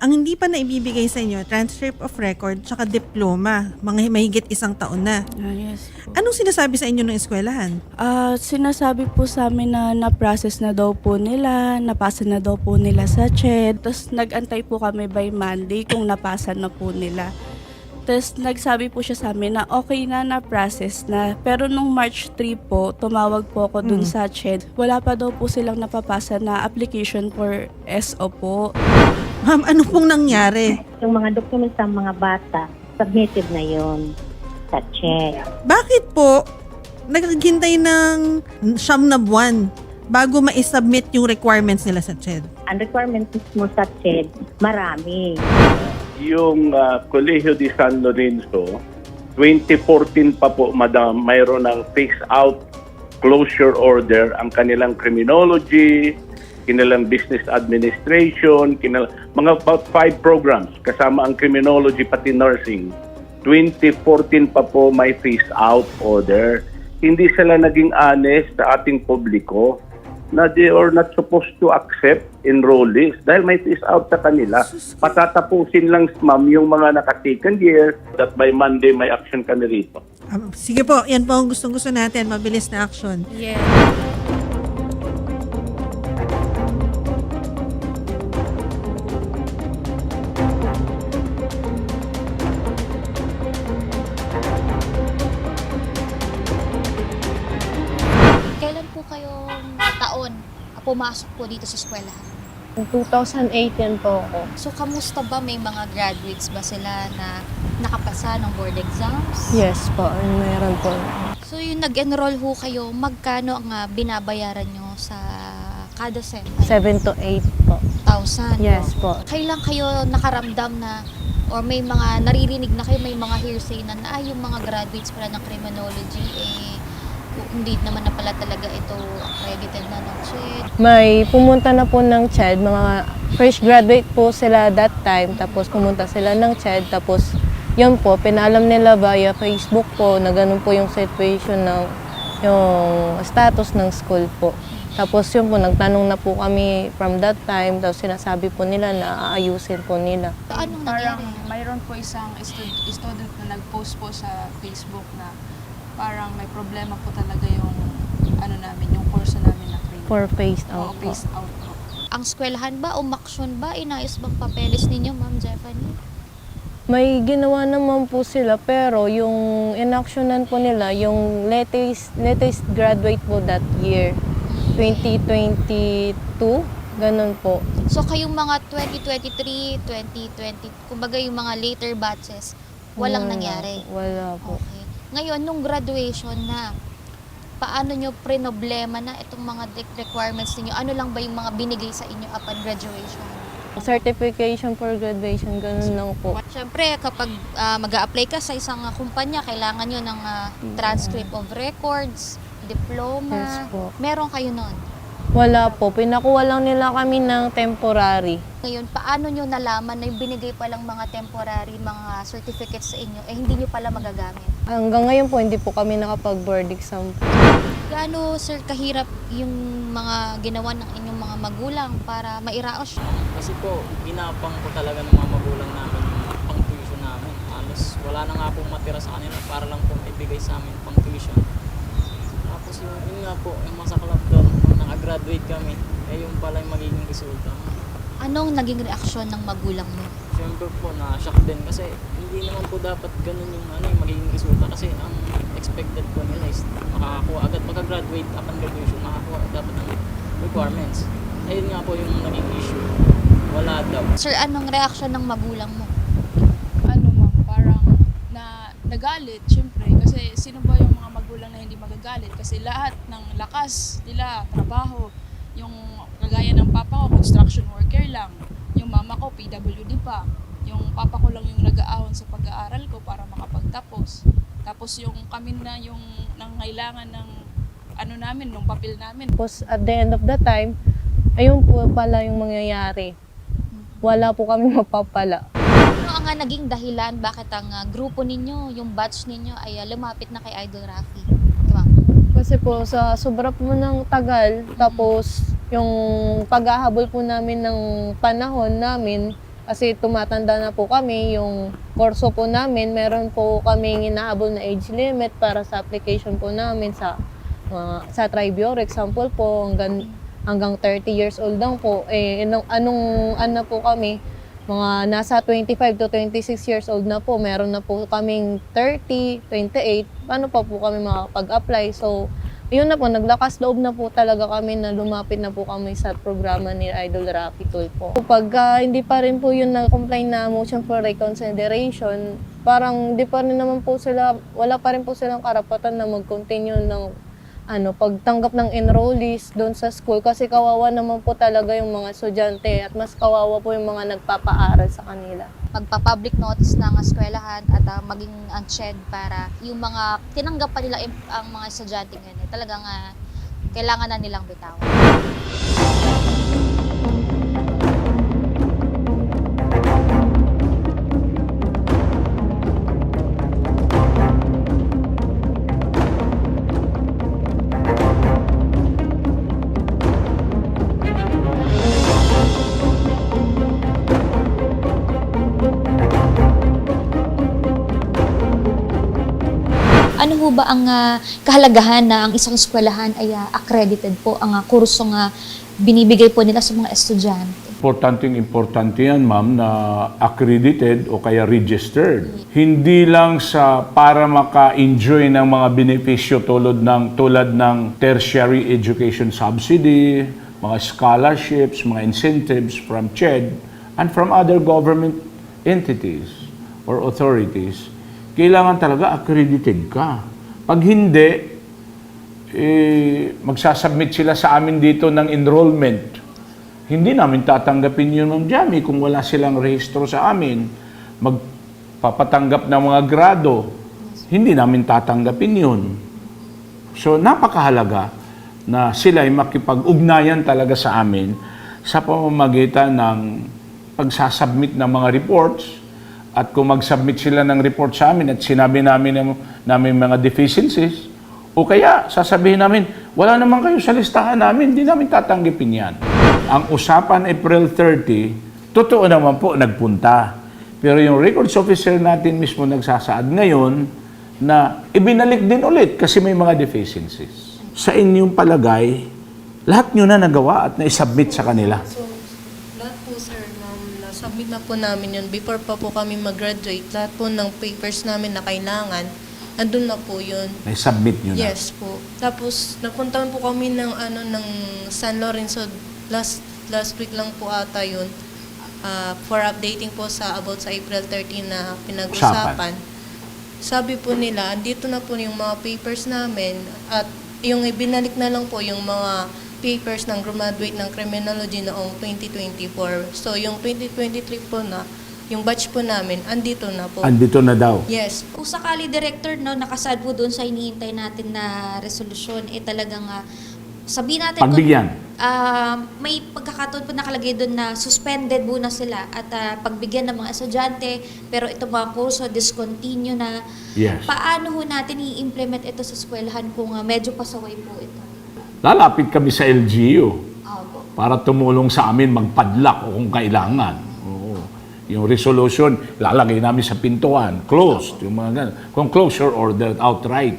Ang hindi pa naibibigay sa inyo, transcript of record, tsaka diploma. Mga mahigit isang taon na. Ah, yes. Anong sinasabi sa inyo ng eskwelahan? Ah, sinasabi po sa amin na na-process na daw po nila, napasa na daw po nila sa CHED. Tapos nag-antay po kami by Monday kung napasa na po nila. Tapos nagsabi po siya sa amin na okay na na-process na. Pero nung March 3 po, tumawag po ako dun Mm. sa CHED. Wala pa daw po silang napapasa na application for SO po. Ma'am, ano pong nangyari? Yung mga documents ng mga bata, submitted na yon sa check. Bakit po naghintay ng siyam na buwan bago ma-submit yung requirements nila sa CHED? Ang requirements mo sa check, marami. Yung uh, Colegio de San Lorenzo, 2014 pa po, madam, mayroon ng face-out closure order ang kanilang criminology, kanilang business administration, kanilang, mga about five programs kasama ang criminology pati nursing. 2014 pa po may face-out order. Hindi sila naging honest sa ating publiko na they are not supposed to accept enrollees dahil may face out sa kanila. Patatapusin lang, ma'am, yung mga naka-second year that by Monday may action ka na rito. Ah, sige po, yan po ang gustong gusto natin, mabilis na action. Yes. Pumasok po dito sa eskwelahan? 2018 po ako. So, kamusta ba? May mga graduates ba sila na nakapasa ng board exams? Yes po, meron po. So, yung nag-enroll ho kayo, magkano ang ah, binabayaran nyo sa kada sem? 7 to 8 po. 1,000. Yes po. Kailan kayo nakaramdam na or may mga naririnig na kayo, may mga hearsay na, na ay, yung mga graduates pala ng criminology, eh, hindi naman na pala talaga ito accredited na ng CHED. May pumunta na po ng CHED, mga fresh graduate po sila that time, tapos pumunta sila ng CHED, tapos yun po, pinaalam nila via Facebook po na ganun po yung situation ng yung status ng school po. Tapos yun po, nagtanong na po kami from that time, tapos sinasabi po nila na aayusin po nila. Anong Parang nangyari? mayroon po isang stud- student na nag-post po sa Facebook na parang may problema po talaga yung ano namin, yung course namin na create. For phased Oo, out po. phased out po. Ang eskwelahan ba, umaksyon ba, inayos bang papeles ninyo, Ma'am Stephanie? May ginawa naman po sila pero yung inactionan po nila yung latest latest graduate po that year 2022 ganun po. So kayong mga 2023, 2020, kumbaga yung mga later batches, walang Wala- nangyari. Wala po. Okay. Ngayon, nung graduation na, paano nyo prenoblema na itong mga requirements ninyo? Ano lang ba yung mga binigay sa inyo upon graduation? Certification for graduation ganun lang po. Siyempre, kapag mag apply ka sa isang ah, kumpanya, kailangan nyo ng ah, transcript of records, diploma. Yes po. Meron kayo nun. Wala po. Pinakuha lang nila kami ng temporary. Ngayon, paano nyo nalaman na yung binigay palang mga temporary, mga certificates sa inyo, eh hindi nyo pala magagamit? Hanggang ngayon po hindi po kami nakapag-board exam. Gaano, sir, kahirap yung mga ginawa ng inyong mga magulang para mairaos? Kasi po, ginapang po talaga ng mga magulang namin yung pang-tuition namin. Halos wala na nga pong matira sa kanila para lang po ibigay sa amin pang-tuition. Tapos yung, yun nga po, yung masaklap doon, nakagraduate kami, eh yung pala yung magiging resulta. Anong naging reaksyon ng magulang mo? Siyempre po, na-shock din kasi hindi naman po dapat ganun yung, ano, yung magiging resulta kasi ang expected po nila is makakakuha agad pagka-graduate upon graduation, makakuha dapat ng requirements. Ayun nga po yung naging issue. Wala daw. Sir, anong reaksyon ng magulang mo? Ano ma'am, parang na nagalit, syempre, kasi sino ba yung magulang na hindi magagalit? Kasi lahat ng lakas nila, trabaho, yung kagaya ng papa ko, construction worker lang. Yung mama ko, PWD pa. Yung papa ko lang yung nag-aahon sa pag-aaral ko para makapagtapos. Tapos yung kami na yung nangailangan ng ano namin, ng papel namin. Tapos at the end of the time, ayun po pala yung mangyayari. Wala po kami mapapala. Nga naging dahilan bakit ang ah, grupo ninyo, yung batch ninyo ay ah, lumapit na kay Idol Rafi? Diba? Kasi po sa sobra po ng tagal, tapos yung paghahabol po namin ng panahon namin Kasi tumatanda na po kami, yung kurso po namin, meron po kami inahabol na age limit para sa application po namin sa mga sa Tribureau, example po, hanggang, hanggang 30 years old lang po. Eh, anong, anong ano po kami, mga nasa 25 to 26 years old na po, meron na po kaming 30, 28, paano pa po kami makapag-apply? So, yun na po, naglakas loob na po talaga kami na lumapit na po kami sa programa ni Idol Rafi Tulfo. Pag ah, hindi pa rin po yun na-complain na motion for reconsideration, parang hindi pa rin naman po sila, wala pa rin po silang karapatan na mag-continue ng ano, pagtanggap ng enrollees doon sa school kasi kawawa naman po talaga yung mga estudyante at mas kawawa po yung mga nagpapaaral sa kanila. Magpa-public notice ng eskwelahan at ah, maging CHED para yung mga tinanggap pa nila ang mga estudyante ngayon, eh, talagang ah, kailangan na nilang bitawan. Ho ba ang ah, kahalagahan na ang isang eskwelahan ay ah, accredited po ang uh, kurso nga binibigay po nila sa mga estudyante? Importanteng importante yan, ma'am, na accredited o kaya registered. Hindi lang sa para maka-enjoy ng mga benepisyo tulad ng, tulad ng tertiary education subsidy, mga scholarships, mga incentives from CHED, and from other government entities or authorities, kailangan talaga accredited ka. Pag hindi, eh, magsasubmit sila sa amin dito ng enrollment. Hindi namin tatanggapin yun, Ma'am Jamie, kung wala silang rehistro sa amin. Magpapatanggap ng mga grado, hindi namin tatanggapin yun. So, napakahalaga na sila ay makipag-ugnayan talaga sa amin sa pamamagitan ng pagsasubmit ng mga reports at kung mag-submit sila ng report sa amin at sinabi namin ng namin mga deficiencies, o kaya sasabihin namin, wala naman kayo sa listahan namin, hindi namin tatanggipin yan. Ang usapan April 30, totoo naman po, nagpunta. Pero yung records officer natin mismo nagsasaad ngayon na ibinalik din ulit kasi may mga deficiencies. Sa inyong palagay, lahat nyo na nagawa at na-submit sa kanila. So, lahat po sir, na-submit na po namin yun. Before pa po kami mag-graduate, lahat po ng papers namin na kailangan, andun na po yun. Na-submit nyo na. Yes po. Tapos, napunta po kami ng, ano, ng San Lorenzo last, last week lang po ata yun. ah, for updating po sa about sa April 13 na pinag-usapan. Sabi po nila, andito na po yung mga papers namin at yung ibinalik na lang po yung mga papers ng graduate ng criminology noong 2024. So, yung 2023 po na, yung batch po namin, andito na po. Andito na daw. yes. Kung sakali director no nakasad po doon sa hinihintay natin na resolusyon eh talagang ah, sabihin natin kung- Pagbigyan. Ah, may pagkakataon po nakalagay doon na suspended muna sila at ah, pagbigyan ng mga estudyante pero itong mga kurso discontinue na Yes. paano ho natin i-implement ito sa eskwelahan kung ah, medyo pasaway po ito Lalapit kami sa LGU para tumulong sa amin magpadlak o kung kailangan. Oo. Yung resolution, lalagay namin sa pintuan, closed, yung mga ganun. Kung closure ordered outright.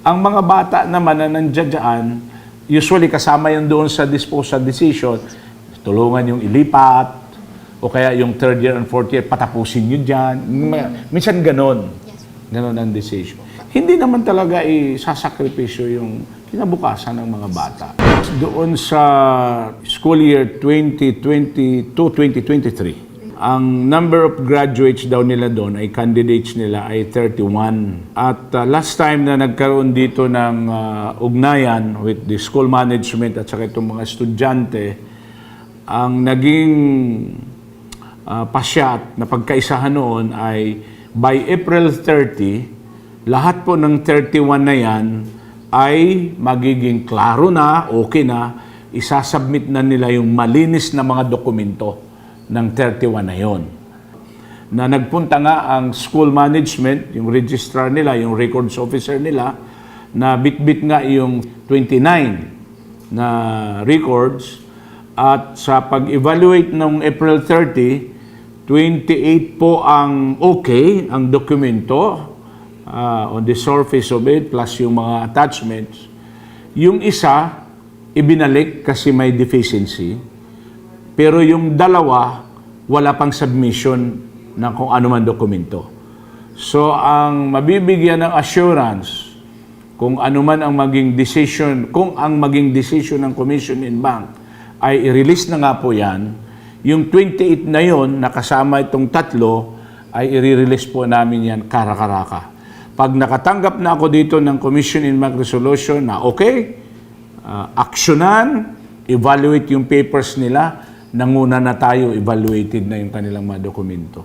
Ang mga bata naman na nandiyan usually kasama yun doon sa disposal decision, tulungan yung ilipat, o kaya yung third year and fourth year, patapusin nyo dyan. Minsan ganon. Ganon ang decision. Hindi naman talaga isasakripisyo yung kinabukasan ng mga bata. Doon sa school year 2022-2023, ang number of graduates daw nila doon ay candidates nila ay 31. At uh, last time na nagkaroon dito ng uh, ugnayan with the school management at saka itong mga estudyante, ang naging uh, pasyat na pagkaisahan noon ay by April 30, lahat po ng 31 na yan ay magiging klaro na, okay na, isasubmit na nila yung malinis na mga dokumento ng 31 na yon. Na nagpunta nga ang school management, yung registrar nila, yung records officer nila, na bitbit nga yung 29 na records at sa pag-evaluate ng April 30, 28 po ang okay, ang dokumento ah, on the surface of it plus yung mga attachments. Yung isa, ibinalik kasi may deficiency. Pero yung dalawa, wala pang submission ng kung ano man dokumento. So, ang mabibigyan ng assurance kung ano man ang maging decision, kung ang maging decision ng Commission in Bank ay i-release na nga po yan, yung 28 na yon nakasama itong tatlo, ay i-release po namin yan karakaraka. Pag nakatanggap na ako dito ng Commission in Bank Resolution na okay, uh, aksyonan, evaluate yung papers nila, nanguna na tayo, evaluated na yung kanilang mga dokumento.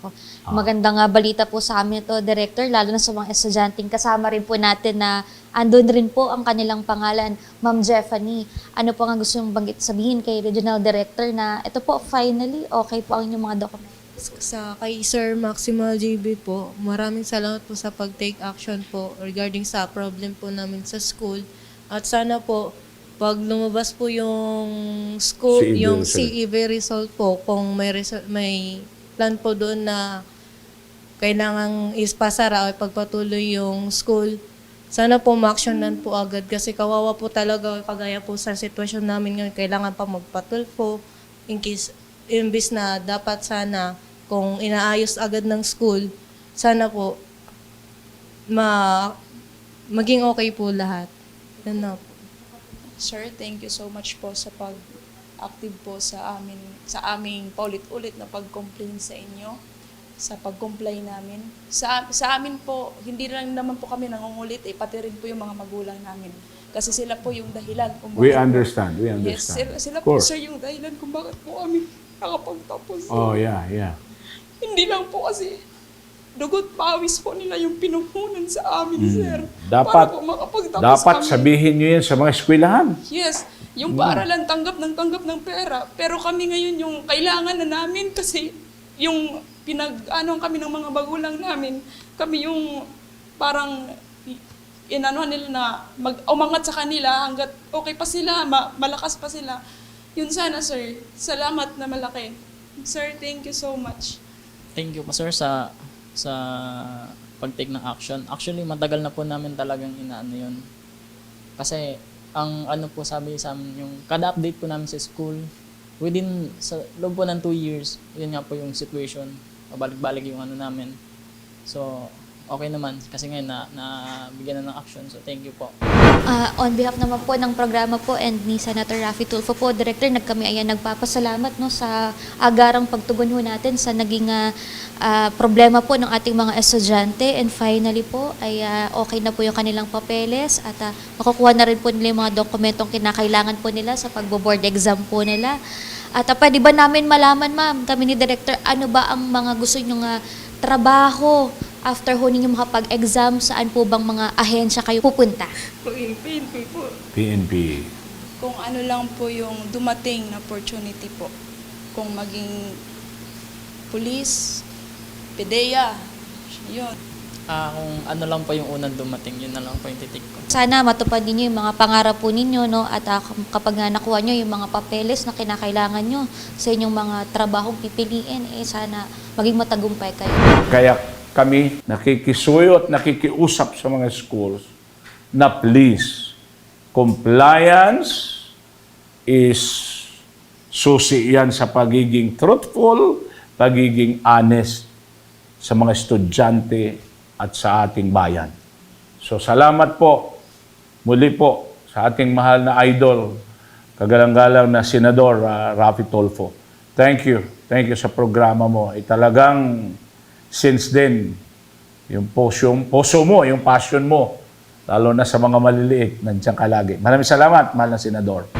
Nako. Magandang nga balita po sa amin ito, Director, lalo na sa mga estudyanteng kasama rin po natin na andun rin po ang kanilang pangalan, Ma'am Jeffany. Ano po nga gusto yung banggit sabihin kay Regional Director na ito po, finally, okay po ang inyong mga dokumento? Sa kay Sir Maximo JB po, maraming salamat po sa pag-take action po regarding sa problem po namin sa school. At sana po, pag lumabas po yung school, CEB yung result. CEB result po, kung may, result, may plan po doon na kailangang ispasara o pagpatuloy yung school, sana po ma-actionan po agad kasi kawawa po talaga kagaya po sa sitwasyon namin ngayon, kailangan pa magpatulfo in case, imbis na dapat sana kung inaayos agad ng school, sana po ma maging okay po lahat. Yan na po. Sir, thank you so much po sa pag-active po sa amin, sa aming paulit-ulit na pag-complain sa inyo, sa pag-comply namin. Sa, sa amin po, hindi lang naman po kami nangungulit, eh, pati rin po yung mga magulang namin. Kasi sila po yung dahilan kung We bakit po- understand, we Yes, understand. sila, sila Of po sir yung dahilan kung bakit po kami nakapagtapos. Oh, yeah, yeah. Hindi lang po kasi dugot pawis po nila yung pinuhunan sa amin, sir. Hmm. Dapat, Para po makapagtapos dapat kami. sabihin nyo yan sa mga eskwelahan. Yes, yung paaralan tanggap ng tanggap ng pera. Pero kami ngayon yung kailangan na namin kasi yung pinag ano kami ng mga bagulang namin, kami yung parang inano nila na mag umangat sa kanila hanggat okay pa sila, ma- malakas pa sila. Yun sana sir, salamat na malaki. Sir, thank you so much. Thank you po sir sa sa pag-take ng action. Actually, matagal na po namin talagang inaano yun. Kasi ang ano po sabi sa amin, yung kada update po namin sa school, within sa loob po ng two years, yun nga po yung situation. Pabalik-balik yung ano namin. So, okay naman. Kasi ngayon na, na bigyan na ng action. So, thank you po. Ah, on behalf naman po ng programa po and ni Senator Raffy Tulfo po, Director, nagkami ayan nagpapasalamat no sa agarang pagtugon natin sa naging ah, problema po ng ating mga estudyante and finally po ay ah, okay na po yung kanilang papeles at ah, makukuha na rin po nila yung mga dokumentong kinakailangan po nila sa pagbo-board exam po nila. At ah, pwede ba namin malaman, ma'am, kami ni Director, ano ba ang mga gusto nyo nga trabaho after ho ninyo makapag-exam, saan po bang mga ahensya kayo pupunta? PNP po. PNP. Kung ano lang po yung dumating na opportunity po. Kung maging police, PDEA, yun. Ah, kung ano lang po yung unang dumating, yun na lang po yung titik ko. Sana matupad ninyo yung mga pangarap po ninyo, no? At ah, kapag nga nakuha nyo yung mga papeles na kinakailangan nyo sa inyong mga trabahong pipiliin, eh sana maging matagumpay kayo. Kaya kami nakikisuyo at nakikiusap sa mga schools na please, compliance is susi yan sa pagiging truthful, pagiging honest sa mga estudyante at sa ating bayan. So salamat po muli po sa ating mahal na idol, kagalang-galang na Senador uh, Rafi Tolfo. Thank you. Thank you sa programa mo. Ay talagang since then, yung puso, puso mo, yung passion mo, lalo na sa mga maliliit, nandiyan ka lagi. Maraming salamat, mahal na Senador.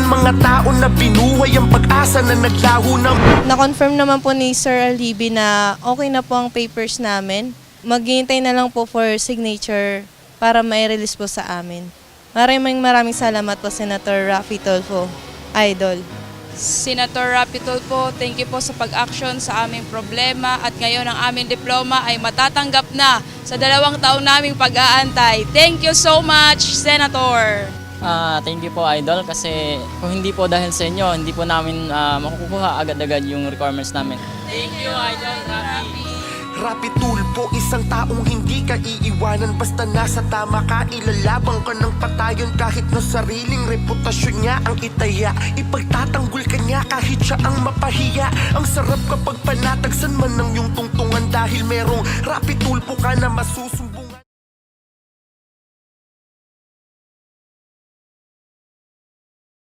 yan mga tao na binuhay ang pag-asa na naglaho ng Na-confirm naman po ni Sir Alibi na okay na po ang papers namin. Maghihintay na lang po for signature para mai-release po sa amin. Maraming maraming salamat po Senator Raffy Tolfo. Idol. Senator Rapitol po, thank you po sa pag-action sa aming problema at ngayon ang aming diploma ay matatanggap na sa dalawang taon naming pag-aantay. Thank you so much, Senator! Ah, thank you po Idol kasi kung hindi po dahil sa inyo, hindi po namin ah, makukuha agad-agad yung requirements namin. Thank you, Idol Rafi! Rapi tulpo, isang taong hindi ka iiwanan Basta nasa tama ka, ilalabang ka ng patayon Kahit na sariling reputasyon niya ang itaya Ipagtatanggol ka niya kahit siya ang mapahiya Ang sarap kapag panatagsan man ng iyong tungtungan Dahil merong rapi tulpo ka na masusunod